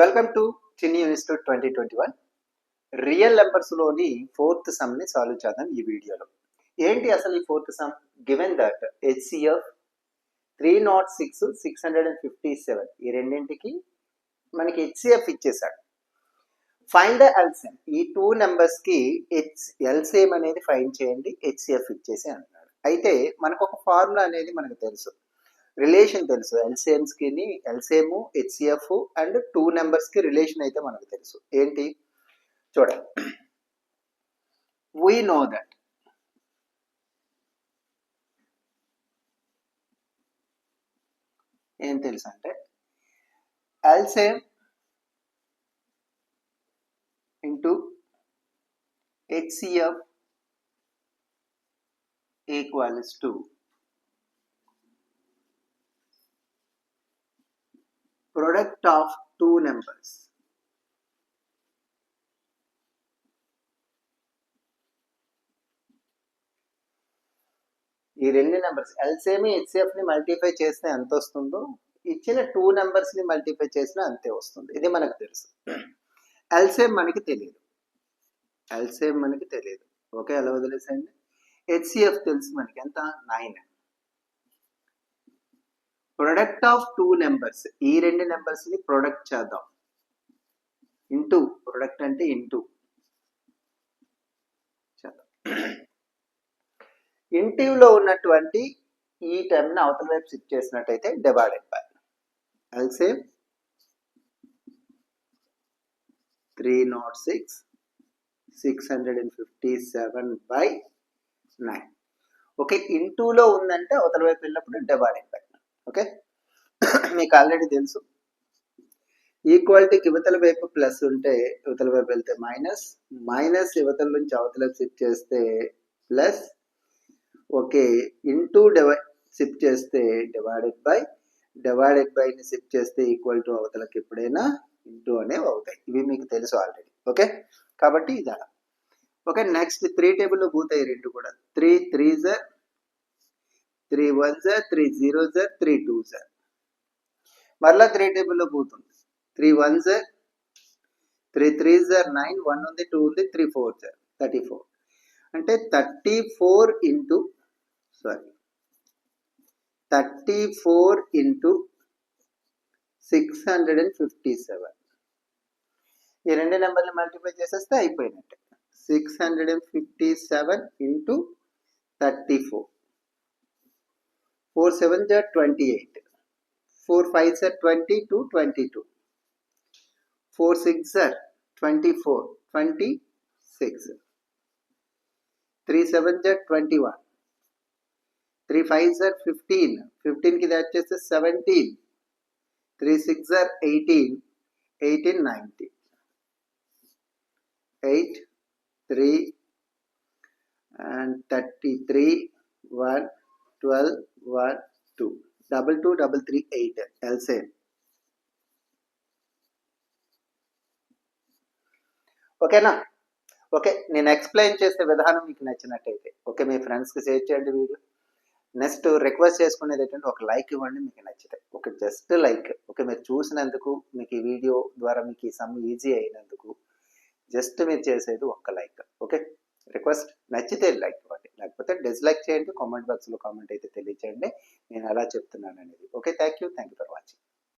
Welcome to Chinni institute twenty twenty one real నెంబర్స్లోని fourth సమ్ని solve చేద్దాం ఈ వీడియోలో. ఏంటి అసలు ఈ fourth sum given that HCF three naught six six hundred and fifty seven ఈ రెండింటికి మనకి హెచ్సిఎఫ్ ఇచ్చేసాడు ఫైండ్ ద ఎల్సిఎం ఈ టూ నెంబర్స్కి హెచ్ ఎల్సిఎం అనేది ఫైండ్ చేయండి హెచ్సిఎఫ్ ఇచ్చేసి అంటున్నాడు. అయితే మనకు ఒక ఫార్ములా అనేది మనకు తెలుసు. రిలేషన్ తెలుసు. ఎల్సిఎంస్కి హెచ్సిఎఫ్ అండ్ టూ నెంబర్స్కి రిలేషన్ అయితే మనకు తెలుసు. ఏంటి? చూడండి. వీ నో దట్ ఏం తెలుసు అంటే LCM into HCF equals to product of two numbers. ఈ రెండు నెంబర్స్ ఎల్సేమి హెచ్సిఎఫ్ని మల్టిఫై చేస్తే ఎంత వస్తుందో ఇచ్చిన టూ నెంబర్స్ని మల్టిఫై చేసినా అంతే వస్తుంది. ఇది మనకు తెలుసు. ఎల్సేమ్ మనకి తెలియదు. ఎల్సేమ్ మనకి తెలియదు. ఓకే ఎలా వదిలేసండి హెచ్సిఎఫ్ తెలుసు మనకి. ఎంత? Nine. Product of two numbers ఈ రెండు నెంబర్స్ని ప్రొడక్ట్ చేద్దాం. ఇంటూ ప్రొడక్ట్ అంటే ఇంటూ చేద్దాం. ఇంటివ్లో ఉన్నటువంటి ఈ టర్మ్ని అవతల వైపు షిఫ్ట్ చేసినట్టయితే divided by LCM three naught six six hundred and fifty seven by nine okay ఇంటూలో ఉందంటే అవతల వైపు వెళ్ళినప్పుడు డివైడెడ్ బై ఓకే? మీకు ఆల్రెడీ తెలుసు. ఈక్వాలిటీకి యువతల వైపు ప్లస్ ఉంటే యువతల వైపు వెళ్తే మైనస్. మైనస్ యువతల నుంచి అవతల షిఫ్ట్ చేస్తే ప్లస్. ఓకే ఇంటూ డివై షిఫ్ట్ చేస్తే డివైడెడ్ బై డివైడెడ్ బైని షిఫ్ట్ చేస్తే ఈక్వల్ టు అవతలకి ఎప్పుడైనా ఇంటూ అనేవి అవుతాయి. ఇవి మీకు తెలుసు ఆల్రెడీ. ఓకే? కాబట్టి ఇది. అలా ఓకే నెక్స్ట్ త్రీ టేబుల్లో పోతాయి రెండు కూడా. త్రీ త్రీ జర్ త్రీ వన్ జర్ త్రీ జీరో జర్ త్రీ టూ జర్ మరలా త్రీ టేబుల్లో పోతుంది. త్రీ వన్ జర్ త్రీ త్రీ జర్ నైన్ వన్ ఉంది టూ ఉంది త్రీ ఫోర్ జర్ థర్టీ ఫోర్. అంటే thirty four into sorry thirty four into six hundred and fifty seven. ఈ రెండు నెంబర్లు మల్టిప్లై చేసేస్తే అయిపోయినట్టే. Six hundred and fifty seven into thirty four. 4 7 are 28 4 5 are to 22 4 6 are 24 26 3 7 are 21 3 5 are 15 15 ki dachese 17 3 6 are 18 18 19 8 3 and 33 1 12 one two double two double three eight LCM ఓకేనా okay నేను explain చేసే విధానం మీకు నచ్చినట్టయితే. ఓకే మీ ఫ్రెండ్స్కి షేర్ చేయండి వీడియో. నెక్స్ట్ రిక్వెస్ట్ చేసుకునేది ఏంటంటే ఒక లైక్ ఇవ్వండి మీకు నచ్చితే. ఒక జస్ట్ లైక్ ఓకే మీరు చూసినందుకు మీకు ఈ వీడియో ద్వారా మీకు ఈ సమ్ ఈజీ అయినందుకు జస్ట్ మీరు చేసేది ఒక్క లైక్ ఓకే రిక్వెస్ట్ నచ్చితే లైక్ ఇవ్వండి. లేకపోతే డిస్లైక్ చేయండి. కామెంట్ బాక్స్లో కామెంట్ అయితే తెలియచేయండి. నేను ఎలా చెప్తున్నాను అనేది. Okay thank you thank you for watching.